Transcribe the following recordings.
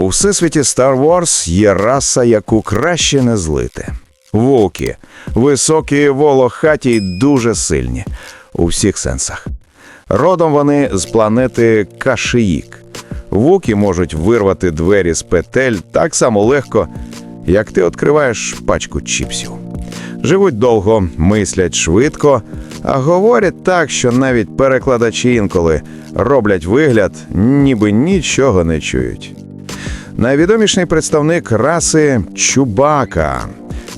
У всесвіті Star Wars є раса, яку краще не злити. Вуки. Високі, волохаті й дуже сильні. У всіх сенсах. Родом вони з планети Кашиїк. Вуки можуть вирвати двері з петель так само легко, як ти відкриваєш пачку чіпсів. Живуть довго, мислять швидко, а говорять так, що навіть перекладачі інколи роблять вигляд, ніби нічого не чують. Найвідоміший представник раси Чубака,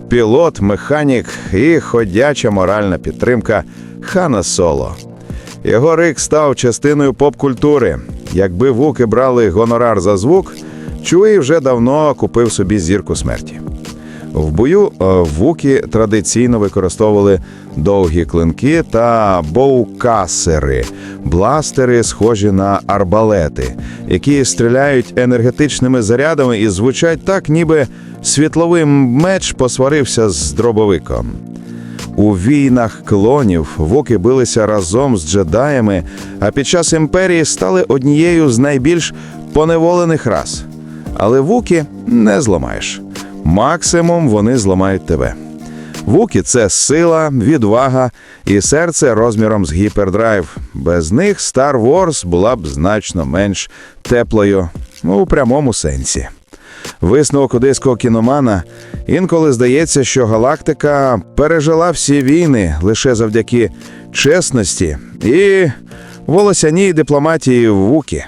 пілот, механік і ходяча моральна підтримка Хана Соло. Його рик став частиною поп-культури. Якби вуки брали гонорар за звук, Чуї вже давно купив собі зірку смерті. В бою е, вуки традиційно використовували довгі клинки та боукасери, бластери, схожі на арбалети, які стріляють енергетичними зарядами і звучать так, ніби світловий меч посварився з дробовиком. У війнах клонів вуки билися разом з джедаями, а під час імперії стали однією з найбільш поневолених рас. Але вуки не зламаєш. Максимум вони зламають тебе. Вуки це сила, відвага і серце розміром з гіпердрайв. Без них Star Wars була б значно менш теплою у прямому сенсі. Висновок одеського кіномана інколи здається, що галактика пережила всі війни лише завдяки чесності і волосяній дипломатії вуки.